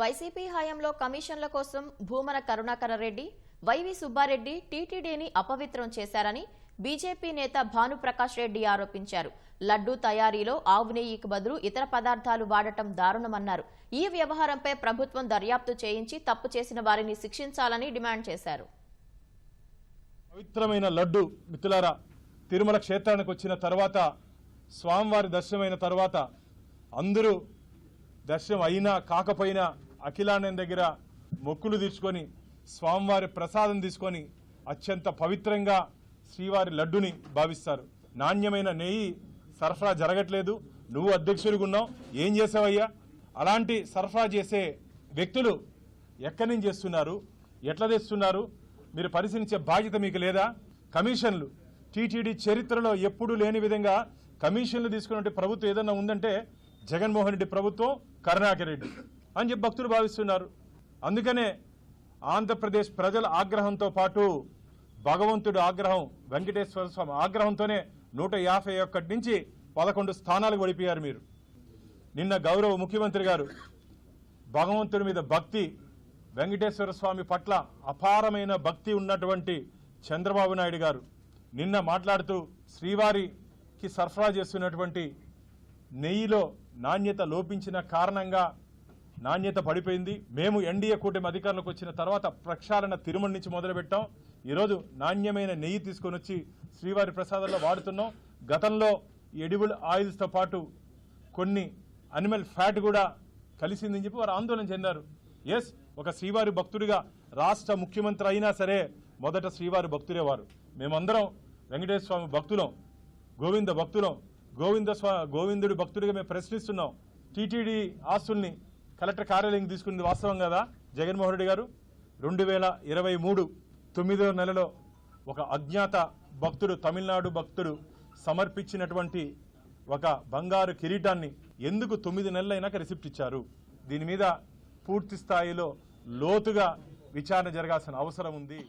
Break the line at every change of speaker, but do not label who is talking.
YCP హయాంలో కమిషన్ల కోసం భూమన కరుణాకర రెడ్డి వైవి సుబ్బారెడ్డి టీటీడీని అపవిత్రం చేశారని బీజేపీ నేత భానుప్రకాష్ రెడ్డి ఆరోపించారు. లడ్డూ తయారీలో ఆవు నెయ్యికి బదులు ఇతర పదార్థాలు వాడటం దారుణమన్నారు. ఈ వ్యవహారంపై ప్రభుత్వం దర్యాప్తు చేయించి తప్పు చేసిన వారిని శిక్షించాలని డిమాండ్ చేశారు.
పవిత్రమైన లడ్డు మిత్రులారా తిరుమల క్షేత్రానికి వచ్చిన తర్వాత స్వామివారి దర్శనమైన తర్వాత అందరూ దర్శనం అయినా కాకపోయినా అఖిలాండం దగ్గర మొక్కులు తీర్చుకొని స్వామివారి ప్రసాదం తీసుకొని అత్యంత పవిత్రంగా శ్రీవారి లడ్డుని భావిస్తారు. నాణ్యమైన నెయ్యి సరఫరా జరగట్లేదు. నువ్వు అధ్యక్షుడిగా ఉన్నావు. ఏం చేసావయ్యా? అలాంటి సరఫరా చేసే వ్యక్తులు ఎక్కడి నుంచి చేస్తున్నారు ఎట్లా తెస్తున్నారు? మీరు పరిశీలించే బాధ్యత మీకు లేదా? కమిషన్లు టీటీడీ చరిత్రలో ఎప్పుడూ లేని విధంగా కమిషన్లు తీసుకున్నట్టు ప్రభుత్వం ఏదన్నా ఉందంటే జగన్మోహన్ రెడ్డి ప్రభుత్వం కరుణాకర్ రెడ్డి. అని చెప్పి భక్తులు భావిస్తున్నారు. అందుకనే ఆంధ్రప్రదేశ్ ప్రజల ఆగ్రహంతో పాటు భగవంతుడు ఆగ్రహం వెంకటేశ్వర స్వామి ఆగ్రహంతోనే నూట యాభై ఒక్కటి నుంచి పదకొండు స్థానాలు ఓడిపోయారు మీరు. నిన్న గౌరవ ముఖ్యమంత్రి గారు భగవంతుడి మీద భక్తి వెంకటేశ్వర స్వామి పట్ల అపారమైన భక్తి ఉన్నటువంటి చంద్రబాబు నాయుడు గారు నిన్న మాట్లాడుతూ శ్రీవారికి సరఫరా చేస్తున్నటువంటి నెయ్యిలో నాణ్యత లోపించిన కారణంగా నాణ్యత పడిపోయింది. మేము ఎన్డీఏ కూటమి అధికారంలోకి వచ్చిన తర్వాత ప్రక్షాళన తిరుమల నుంచి మొదలుపెట్టాం. ఈరోజు నాణ్యమైన నెయ్యి తీసుకొని వచ్చి శ్రీవారి ప్రసాదంలో వాడుతున్నాం. గతంలో ఎడిబుల్ ఆయిల్స్తో పాటు కొన్ని అనిమల్ ఫ్యాట్ కూడా కలిసిందని చెప్పి వారు ఆందోళన చెందారు. ఎస్ ఒక శ్రీవారి భక్తుడిగా రాష్ట్ర ముఖ్యమంత్రి అయినా సరే మొదట శ్రీవారి భక్తుడే వారు. మేమందరం వెంకటేశ్వర స్వామి భక్తులం గోవింద భక్తులం గోవింద స్వా గోవిందుడి భక్తుడిగా మేము ప్రశ్నిస్తున్నాం. టీటీడీ ఆస్తుల్ని కలెక్టర్ కార్యాలయం తీసుకున్నది వాస్తవం కదా? జగన్మోహన్ రెడ్డి గారు రెండు వేల ఇరవై మూడు తొమ్మిదో నెలలో ఒక అజ్ఞాత భక్తుడు తమిళనాడు భక్తుడు సమర్పించినటువంటి ఒక బంగారు కిరీటాన్ని ఎందుకు తొమ్మిది నెలలైనాక రిసిప్ట్ ఇచ్చారు? దీని మీద పూర్తి స్థాయిలో లోతుగా విచారణ జరగాల్సిన అవసరం ఉంది.